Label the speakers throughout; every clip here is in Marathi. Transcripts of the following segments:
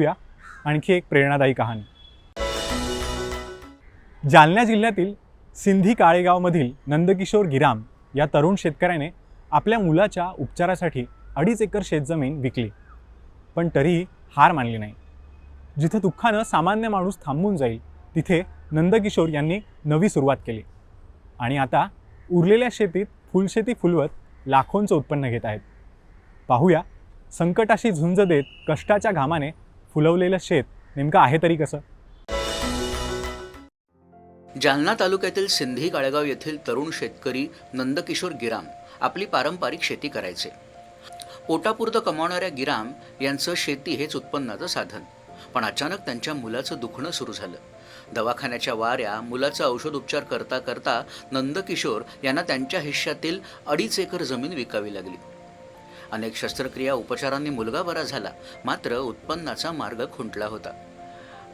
Speaker 1: या आणखी एक प्रेरणादायी कहाणी. जालना जिल्ह्यातील सिंधी काळेगावमधील नंदकिशोर गिराम या तरुण शेतकऱ्याने आपल्या मुलाच्या उपचारासाठी अडीच एकर शेतजमीन विकली. पण तरीही हार मानली नाही. जिथं दुःखानं सामान्य माणूस थांबून जाईल तिथे नंदकिशोर यांनी नवी सुरुवात केली. आणि आता उरलेल्या शेतीत फुलशेती फुलवत लाखोंचं उत्पन्न घेत आहेत. पाहूया संकटाशी झुंज देत कष्टाच्या घामाने फुलवलेलं शेत नेमकं आहे तरी कसं?
Speaker 2: जालना तालुक्यातील सिंधी काळेगाव येथील तरुण शेतकरी नंदकिशोर गिराम आपली पारंपरिक शेती करायचे. पोटापुरतं कमावणाऱ्या गिराम यांचं शेती हेच उत्पन्नाचं साधन. पण अचानक त्यांच्या मुलाचं दुखणं सुरू झालं. दवाखान्याच्या वाऱ्या मुलाचा औषध उपचार करता करता नंदकिशोर यांना त्यांच्या हिश्श्यातील अडीच एकर जमीन विकावी लागली. अनेक शस्त्रक्रिया उपचारांनी मुलगा बरा झाला मात्र उत्पन्नाचा मार्ग खुंटला होता.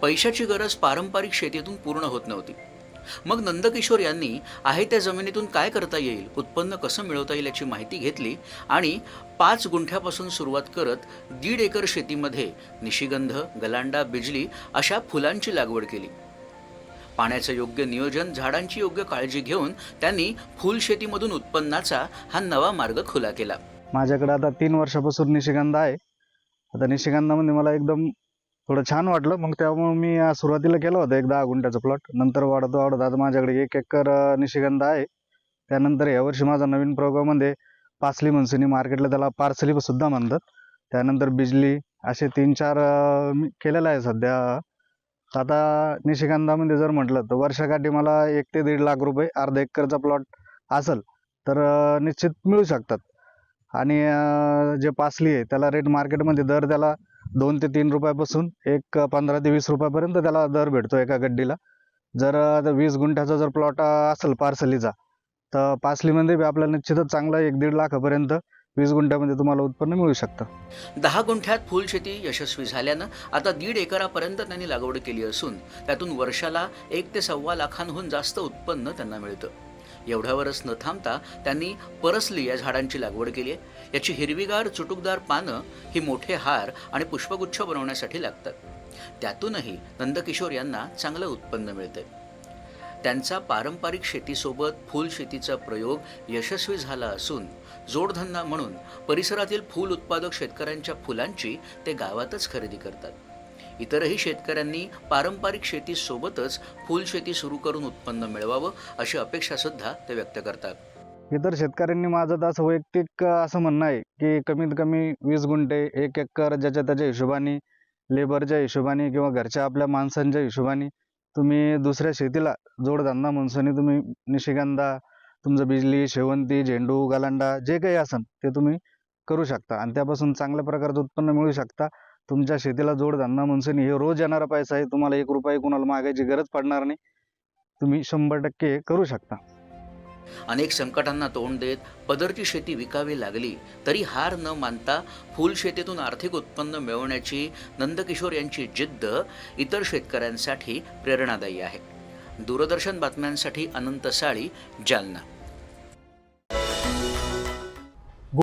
Speaker 2: पैशाची गरज पारंपरिक शेतीतून पूर्ण होत नव्हती. मग नंदकिशोर यांनी आहे त्या जमिनीतून काय करता येईल उत्पन्न कसं मिळवता येईल याची माहिती घेतली आणि पाच गुंठ्यापासून सुरुवात करत दीड एकर शेतीमध्ये निशिगंध गलांडा बिजली अशा फुलांची लागवड केली. पाण्याचं योग्य नियोजन झाडांची योग्य काळजी घेऊन त्यांनी फुलशेतीमधून उत्पन्नाचा हा नवा मार्ग खुला केला.
Speaker 3: माझ्याकडे आता तीन वर्षापासून निशिगंध आहे. आता निशिगंधामध्ये मला एकदम थोडं छान वाटलं. मग त्यामुळे मी सुरुवातीला केलं होतं एक दहा गुंठ्याचं प्लॉट नंतर वाढत वाढत आता माझ्याकडे एक एकर निशिगंध आहे. त्यानंतर यावर्षी माझा नवीन प्रोग्राममध्ये पासली मनसुनी मार्केटला त्याला पार्सली सुद्धा म्हणतात. त्यानंतर बिजली असे तीन चार मी केलेलं आहे सध्या. आता निशिगंधामध्ये जर म्हटलं तर वर्षाकाठी मला एक ते दीड लाख रुपये अर्धा एकरचा प्लॉट असेल तर निश्चित मिळू शकतात. आणि जे पासली आहे त्याला रेट मार्केटमध्ये दर त्याला दोन ते तीन रुपयापासून एक पंधरा ते वीस रुपयापर्यंत त्याला दर भेटतो एका गड्डीला. जर वीस गुंठ्याचा जर प्लॉट असेल पार्सलीचा तर पासलीमध्ये बी आपल्याला निश्चितच चांगला एक दीड लाखापर्यंत वीस गुंठ्यामध्ये तुम्हाला उत्पन्न मिळू शकतं.
Speaker 2: दहा गुंठ्यात फुलशेती यशस्वी झाल्यानं आता दीड एकरापर्यंत त्यांनी लागवड केली असून त्यातून वर्षाला एक ते सव्वा लाखांहून जास्त उत्पन्न त्यांना मिळतं. एवढ्यावरच न थांबता त्यांनी परसली या झाडांची लागवड केली आहे. याची हिरवीगार चुटुकदार पानं ही मोठे हार आणि पुष्पगुच्छ बनवण्यासाठी लागतात. त्यातूनही नंदकिशोर यांना चांगलं उत्पन्न मिळते त्यांचा पारंपरिक शेतीसोबत फुलशेतीचा प्रयोग यशस्वी झाला असून जोडधंदा म्हणून परिसरातील फूल उत्पादक शेतकऱ्यांच्या फुलांची ते गावातच खरेदी करतात. इतरही शेतकऱ्यांनी पारंपरिक शेतीसोबतच फुलशेती सुरू करून उत्पन्न मिळवावं अशी अपेक्षा सुद्धा ते व्यक्त करतात.
Speaker 3: इतर शेतकऱ्यांनी माझं तर असं वैयक्तिक असं म्हणणं आहे की कमीत कमी वीस गुंठे एक एकर ज्याच्या त्याच्या हिशोबाने लेबरच्या हिशोबाने किंवा घरच्या आपल्या माणसांच्या हिशोबाने तुम्ही दुसऱ्या शेतीला जोडधंदा म्हणून तुम्ही निशिगंधा तुमचं बिजली शेवंती झेंडू गलांडा जे काही असेल ते तुम्ही करू शकता आणि त्यापासून चांगल्या प्रकारचं उत्पन्न मिळू शकता. तुमच्या शेतीला जोडधंदा म्हणून हे रोज येणारा पैसा आहे तुम्हाला एक रुपये कुणाला मागायची गरज पडणार नाही. तुम्ही शंभर टक्के करू शकता.
Speaker 2: अनेक संकटांना तोंड देत पदरची शेती विकावी लागली तरी हार न मानता फुलशेतीतून आर्थिक उत्पन्न मिळवण्याची नंदकिशोर यांची जिद्द इतर शेतकऱ्यांसाठी प्रेरणादायी आहे. दूरदर्शन बातम्यांसाठी अनंत साळी जालना.